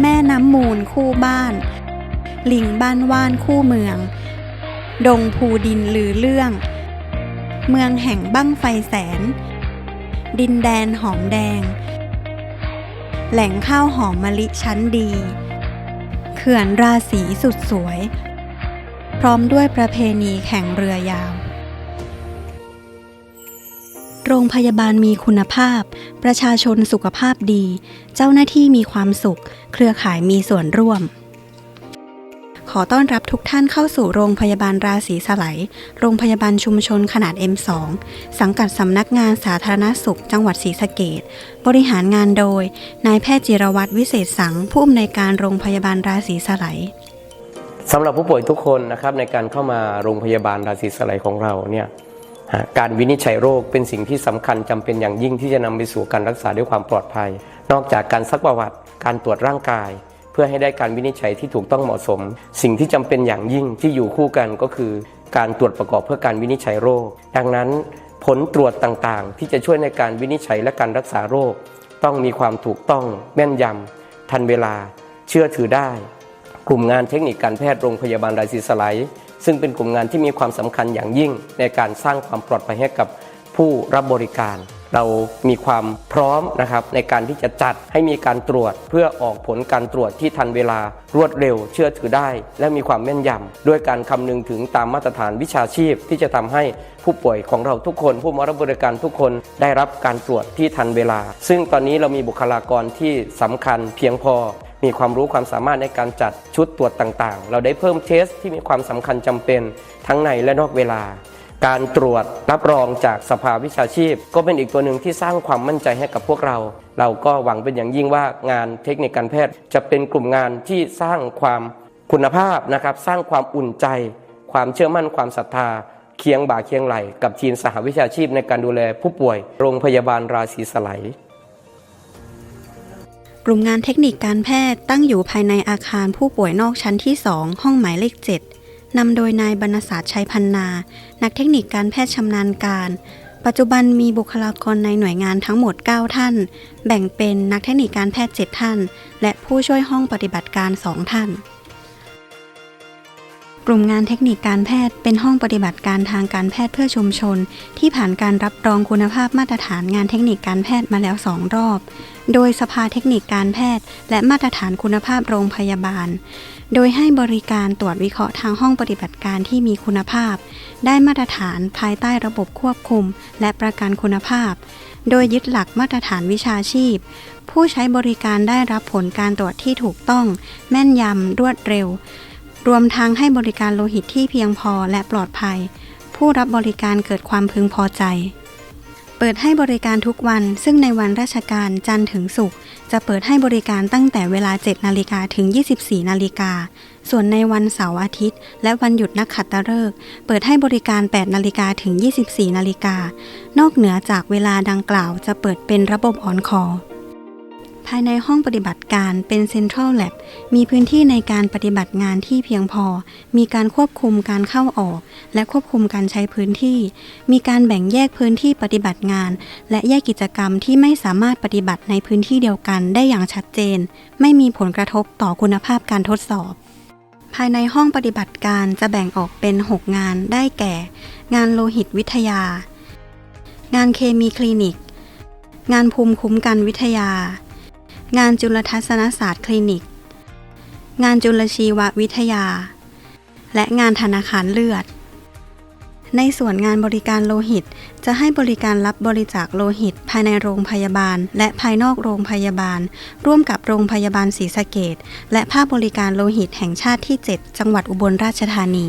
แม่น้ำมูลคู่บ้าน ลิงบ้านว่านคู่เมือง ดงภูดินลือเรื่อง เมืองแห่งบั้งไฟแสน ดินแดนหอมแดง แหล่งข้าวหอมมะลิชั้นดี เขื่อนราศีสุดสวย พร้อมด้วยประเพณีแข่งเรือยาว โรงพยาบาลมีคุณภาพ ประชาชนสุขภาพดี เจ้าหน้าที่มีความสุข เครือข่ายมีส่วนร่วม ขอต้อนรับทุกท่านเข้าสู่โรงพยาบาลราศีสไลยโรงพยาบาลชุมชนขนาด M2 สังกัดสำนักงานสาธารณสุข จังหวัดศรีสะเกดบริหารงานโดย นายแพทย์จิรวัตรวิเศษสัง ผู้อำนวยการโรงพยาบาลราศีสไลยสำหรับผู้ป่วยทุกคนนะครับในการเข้ามาโรงพยาบาลราศีสไลยของเราเนี่ย การวินิจฉัยโรคเป็นสิ่งที่สำคัญจำเป็นอย่างยิ่งที่จะนำไปสู่การรักษาด้วยความปลอดภัย นอกจากการซักประวัติการตรวจร่างกาย เพื่อให้ได้การวินิจฉัยที่ถูกต้องเหมาะสม สิ่งที่จำเป็นอย่างยิ่งที่อยู่คู่กันก็คือ การตรวจประกอบเพื่อการวินิจฉัยโรค ดังนั้นผลตรวจต่างๆ ที่จะช่วยในการวินิจฉัยและการรักษาโรค ต้องมีความถูกต้อง แม่นยำทันเวลา เชื่อถือได้ กลุ่มงานเทคนิคการแพทย์โรงพยาบาลราศีสไลย ซึ่งเป็นกลุ่มงานที่มีความสำคัญอย่างยิ่งในการสร้างความปลอดภัยให้กับผู้รับบริการ เรามีความพร้อมนะครับในการที่จะจัดให้มีการตรวจ เพื่อออกผลการตรวจที่ทันเวลารวดเร็ว เชื่อถือได้ และมีความแม่นยำด้วยการคำนึงถึงตามมาตรฐานวิชาชีพ ที่จะทำให้ผู้ป่วยของเราทุกคน ผู้มารับบริการทุกคนได้รับการตรวจที่ทันเวลา ซึ่งตอนนี้เรามีบุคลากรที่สำคัญเพียงพอ มีความรู้ความสามารถในการจัดชุดตรวจต่างๆ เราได้เพิ่มเทสที่มีความสำคัญจำเป็นทั้งในและนอกเวลา การตรวจรับรองจากสภาวิชาชีพ ก็เป็นอีกตัวหนึ่งที่สร้างความมั่นใจให้กับพวกเรา เราก็หวังเป็นอย่างยิ่งว่างานเทคนิคการแพทย์ จะเป็นกลุ่มงานที่สร้างความคุณภาพนะครับ สร้างความอุ่นใจ ความเชื่อมั่นความศรัทธาเคียงบ่าเคียงไหล กับทีมสหวิชาชีพในการดูแลผู้ป่วย โรงพยาบาลราศีสไล กลุ่มงานเทคนิคการแพทย์ตั้งอยู่ภายในอาคารผู้ป่วยนอกชั้นที่ 2 ห้องหมายเลข 7 นำโดยนายบรรณศาสตร์ชัยพันนา นักเทคนิคการแพทย์ชำนาญการ ปัจจุบันมีบุคลากรในหน่วยงานทั้งหมด 9 ท่าน แบ่งเป็นนักเทคนิคการแพทย์ 7 ท่าน และผู้ช่วยห้องปฏิบัติการ 2 ท่าน กลุ่มงานเทคนิคการแพทย์เป็นห้องปฏิบัติการทางการแพทย์เพื่อชุมชน ที่ผ่านการรับรองคุณภาพมาตรฐานงานเทคนิคการแพทย์มาแล้ว2รอบ โดยสภาเทคนิคการแพทย์ และมาตรฐานคุณภาพโรงพยาบาล โดยให้บริการตรวจวิเคราะห์ทางห้องปฏิบัติการที่มีคุณภาพ ได้มาตรฐานภายใต้ระบบควบคุม และประกันคุณภาพ โดยยึดหลักมาตรฐานวิชาชีพ ผู้ใช้บริการได้รับผลการตรวจที่ถูกต้อง แม่นยำรวดเร็ว รวมทั้งให้บริการโลหิตที่เพียงพอและปลอดภัย ผู้รับบริการเกิดความพึงพอใจ เปิดให้บริการทุกวัน ซึ่งในวันราชการจันทร์ถึงศุกร์จะเปิดให้บริการตั้งแต่เวลา 7 นาฬิกาถึง 24 นาฬิกา ส่วนในวันเสาร์อาทิตย์ และวันหยุดนักขัตฤกษ์เปิดให้บริการ 8 นาฬิกาถึง 24 นาฬิกา นอกเหนือจากเวลาดังกล่าวจะเปิดเป็นระบบออนคอร์ ภายในห้องปฏิบัติการเป็นเซ็นทรัลแลบมีพื้นที่ในการปฏิบัติงานที่เพียงพอ มีการควบคุมการเข้าออก และควบคุมการใช้พื้นที่ มีการแบ่งแยกพื้นที่ปฏิบัติงาน และแยกกิจกรรมที่ไม่สามารถปฏิบัติในพื้นที่เดียวกันได้อย่างชัดเจน ไม่มีผลกระทบต่อคุณภาพการทดสอบ ภายในห้องปฏิบัติการจะแบ่งออกเป็น 6 งานได้แก่ งานโลหิตวิทยา งานเคมีคลินิก งานภูมิคุ้มกันวิทยา งานจุลทัศนศาสตร์คลินิก งานจุลชีววิทยา และงานธนาคารเลือด ในส่วนงานบริการโลหิต จะให้บริการรับบริจาคโลหิต ภายในโรงพยาบาล และภายนอกโรงพยาบาล ร่วมกับโรงพยาบาลศรีสะเกดและภาคบริการโลหิตแห่งชาติที่ 7 จังหวัดอุบลราชธานี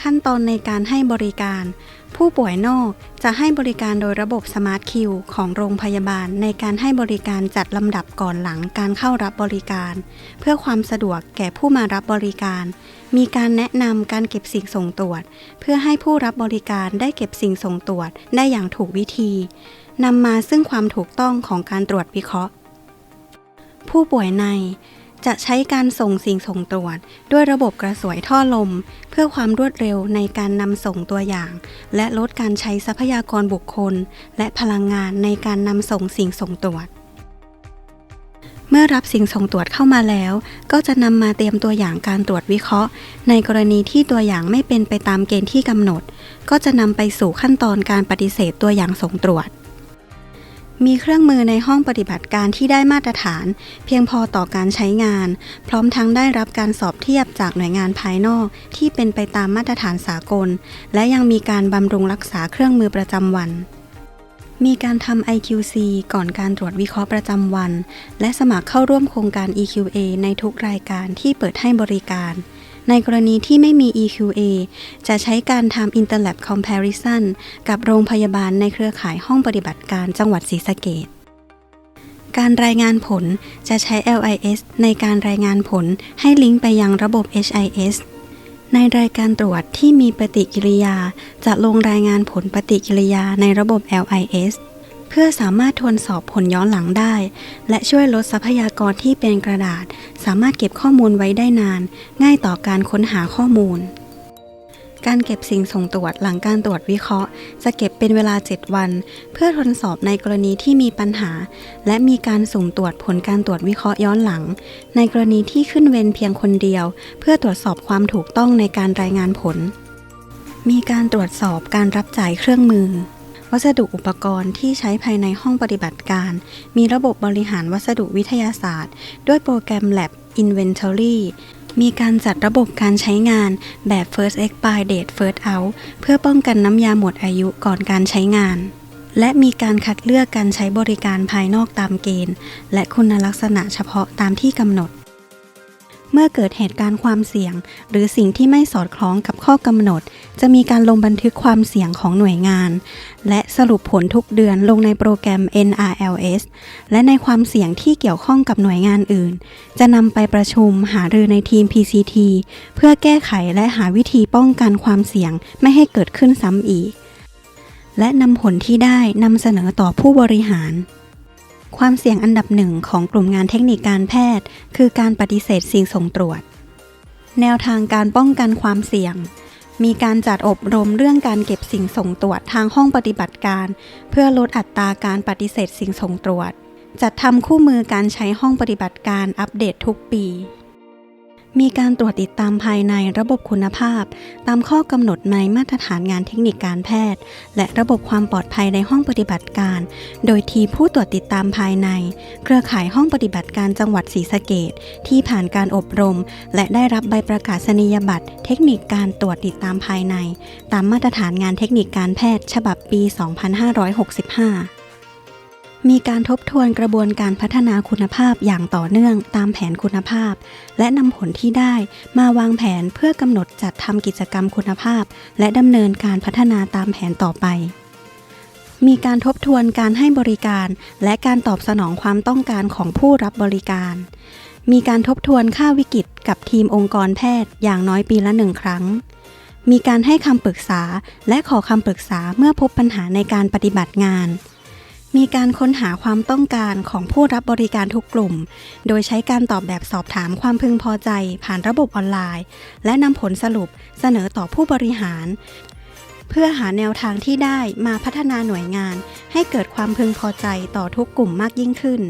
ขั้นตอนในการให้บริการ ผู้ป่วยนอกจะให้บริการโดยระบบสมาร์ทคิวของโรงพยาบาล ในการให้บริการจัดลำดับก่อนหลังการเข้ารับบริการ เพื่อความสะดวกแก่ผู้มารับบริการ มีการแนะนำการเก็บสิ่งส่งตรวจ เพื่อให้ผู้รับบริการได้เก็บสิ่งส่งตรวจได้อย่างถูกวิธีนำมาซึ่งความถูกต้องของการตรวจวิเคราะห์ ผู้ป่วยใน จะใช้การส่งสิ่งส่งตรวจ ด้วยระบบกระสวยท่อลม เพื่อความรวดเร็วในการนำส่งตัวอย่าง และลดการใช้ทรัพยากรบุคคล และพลังงานในการนำส่งสิ่งส่งตรวจ เมื่อรับสิ่งส่งตรวจเข้ามาแล้ว ก็จะนำมาเตรียมตัวอย่างการตรวจวิเคราะห์ ในกรณีที่ตัวอย่างไม่เป็นไปตามเกณฑ์ที่กำหนด ก็จะนำไปสู่ขั้นตอนการปฏิเสธตัวอย่างส่งตรวจ มีเครื่องมือในห้องปฏิบัติการที่ได้มาตรฐาน เพียงพอต่อการใช้งาน พร้อมทั้งได้รับการสอบเทียบจากหน่วยงานภายนอก ที่เป็นไปตามมาตรฐานสากล และยังมีการบำรุงรักษาเครื่องมือประจำวัน มีการทำ IQC ก่อนการตรวจวิเคราะห์ประจำวัน และสมัครเข้าร่วมโครงการ EQA ในทุกรายการที่เปิดให้บริการ ในกรณีที่ไม่มี EQA จะใช้การทำ Interlab Comparison กับโรงพยาบาลในเครือข่ายห้องปฏิบัติการจังหวัดศรีสะเกษการรายงานผลจะใช้ LIS ในการรายงานผลให้ลิงก์ไปยังระบบ HIS ในรายการตรวจที่มีปฏิกิริยา จะลงรายงานผลปฏิกิริยาในระบบ LIS เพื่อสามารถทวนสอบผลย้อนหลังได้ และช่วยลดทรัพยากรที่เป็นกระดาษ สามารถเก็บข้อมูลไว้ได้นาน ง่ายต่อการค้นหาข้อมูล การเก็บสิ่งส่งตรวจหลังการตรวจวิเคราะห์ จะเก็บเป็นเวลา 7 วัน เพื่อทดสอบในกรณีที่มีปัญหา และมีการสุ่มตรวจผลการตรวจวิเคราะห์ย้อนหลัง ในกรณีที่ขึ้นเวรเพียงคนเดียว เพื่อตรวจสอบความถูกต้องในการรายงานผล มีการตรวจสอบการรับจ่ายเครื่องมือ วัสดุอุปกรณ์ที่ใช้ภายในห้องปฏิบัติการ มีระบบบริหารวัสดุวิทยาศาสตร์ ด้วยโปรแกรม Lab Inventory มีการจัดระบบการใช้งานแบบ First Expire Date First Out เพื่อป้องกันน้ำยาหมดอายุก่อนการใช้งาน และมีการคัดเลือกการใช้บริการภายนอกตามเกณฑ์ และคุณลักษณะเฉพาะตามที่กำหนด เมื่อเกิดเหตุการณ์ความเสี่ยง หรือสิ่งที่ไม่สอดคล้องกับข้อกำหนด จะมีการลงบันทึกความเสี่ยงของหน่วยงาน และสรุปผลทุกเดือนลงในโปรแกรม NRLS และในความเสี่ยงที่เกี่ยวข้องกับหน่วยงานอื่น จะนำไปประชุมหารือในทีม PCT เพื่อแก้ไขและหาวิธีป้องกันความเสี่ยงไม่ให้เกิดขึ้นซ้ำอีก และนำผลที่ได้นำเสนอต่อผู้บริหาร ความเสี่ยงอันดับหนึ่งของกลุ่มงานเทคนิคการแพทย์ คือการปฏิเสธสิ่งส่งตรวจ แนวทางการป้องกันความเสี่ยง มีการจัดอบรมเรื่องการเก็บสิ่งส่งตรวจทางห้องปฏิบัติการ เพื่อลดอัตราการปฏิเสธสิ่งส่งตรวจ จัดทำคู่มือการใช้ห้องปฏิบัติการอัปเดตทุกปี มีการตรวจติดตามภายในระบบคุณภาพ ตามข้อกำหนดในมาตรฐานงานเทคนิคการแพทย์ และระบบความปลอดภัยในห้องปฏิบัติการ โดยทีผู้ตรวจติดตามภายใน เครือข่ายห้องปฏิบัติการจังหวัดศรีสะเกษที่ผ่านการอบรม และได้รับใบประกาศนียบัตร เทคนิคการตรวจติดตามภายใน ตามมาตรฐานงานเทคนิคการแพทย์ ฉบับปี 2565 มีการทบทวนกระบวนการพัฒนาคุณภาพอย่างต่อเนื่องตามแผนคุณภาพ และนำผลที่ได้มาวางแผนเพื่อกำหนดจัดทำกิจกรรมคุณภาพ และดำเนินการพัฒนาตามแผนต่อไป มีการทบทวนการให้บริการ และการตอบสนองความต้องการของผู้รับบริการ มีการทบทวนค่าวิกฤตกับทีมองค์กรแพทย์อย่างน้อยปีละหนึ่งครั้งมีการให้คำปรึกษาและขอคำปรึกษาเมื่อพบปัญหาในการปฏิบัติงาน มีการค้นหาความต้องการของผู้รับบริการทุกกลุ่ม โดยใช้การตอบแบบสอบถามความพึงพอใจ ผ่านระบบออนไลน์ และนำผลสรุปเสนอต่อผู้บริหาร เพื่อหาแนวทางที่ได้มาพัฒนาหน่วยงาน ให้เกิดความพึงพอใจต่อทุกกลุ่มมากยิ่งขึ้น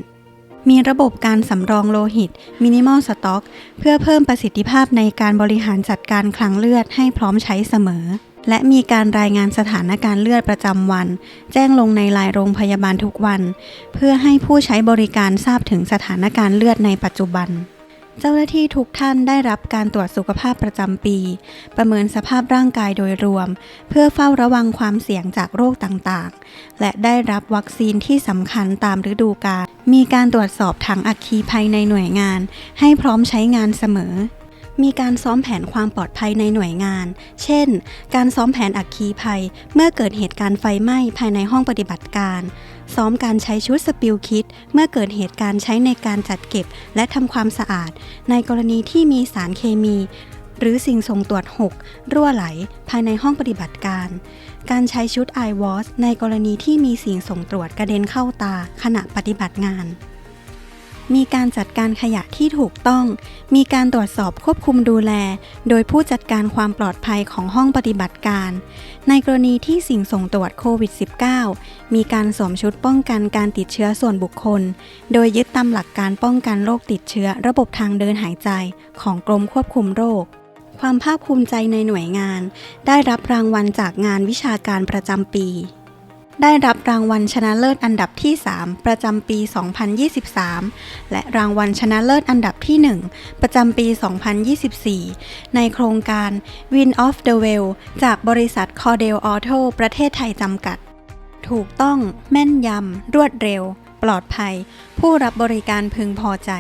มีระบบการสำรองโลหิต Minimal Stock เพื่อเพิ่มประสิทธิภาพในการบริหารจัดการคลังเลือดให้พร้อมใช้เสมอ และมีการรายงานสถานการณ์เลือดประจำวัน แจ้งลงในรายโรงพยาบาลทุกวัน เพื่อให้ผู้ใช้บริการทราบถึงสถานการณ์เลือดในปัจจุบัน เจ้าหน้าที่ทุกท่านได้รับการตรวจสุขภาพประจำปี ประเมินสภาพร่างกายโดยรวม เพื่อเฝ้าระวังความเสี่ยงจากโรคต่างๆ และได้รับวัคซีนที่สำคัญตามฤดูกาลมีการตรวจสอบถังอัคคีภัยในหน่วยงาน ให้พร้อมใช้งานเสมอ มีการซ้อมแผนความปลอดภัยในหน่วยงาน เช่น การซ้อมแผนอัคคีภัย เมื่อเกิดเหตุการณ์ไฟไหม้ภายในห้องปฏิบัติการ ซ้อมการใช้ชุดสปิลคิด เมื่อเกิดเหตุการณ์ใช้ในการจัดเก็บ และทำความสะอาด ในกรณีที่มีสารเคมี หรือสิ่งส่งตรวจหกรั่วไหล ภายในห้องปฏิบัติการ การใช้ชุด i w a s ในกรณีที่มีสิ่งส่งตรวจกระเด็นเข้าตาขณะปฏิบัติงาน มีการจัดการขยะที่ถูกต้อง มีการตรวจสอบควบคุมดูแล โดยผู้จัดการความปลอดภัยของห้องปฏิบัติการ ในกรณีที่สิ่งส่งตรวจโควิด -19 มีการสวมชุดป้องกันการติดเชื้อส่วนบุคคล โดยยึดตามหลักการป้องกันโรคติดเชื้อระบบทางเดินหายใจ ของกรมควบคุมโรคความภาคภูมิใจในหน่วยงาน ได้รับรางวัลจากงานวิชาการประจำปี ได้รับรางวัลชนะเลิศอันดับที่ 3 ประจำปี 2023 และรางวัลชนะเลิศอันดับที่ 1 ประจำปี 2024 ในโครงการ Win of the Well จากบริษัท Cordell Auto ประเทศไทยจำกัด ถูกต้อง แม่นยำ รวดเร็ว ปลอดภัย ผู้รับบริการพึงพอใจ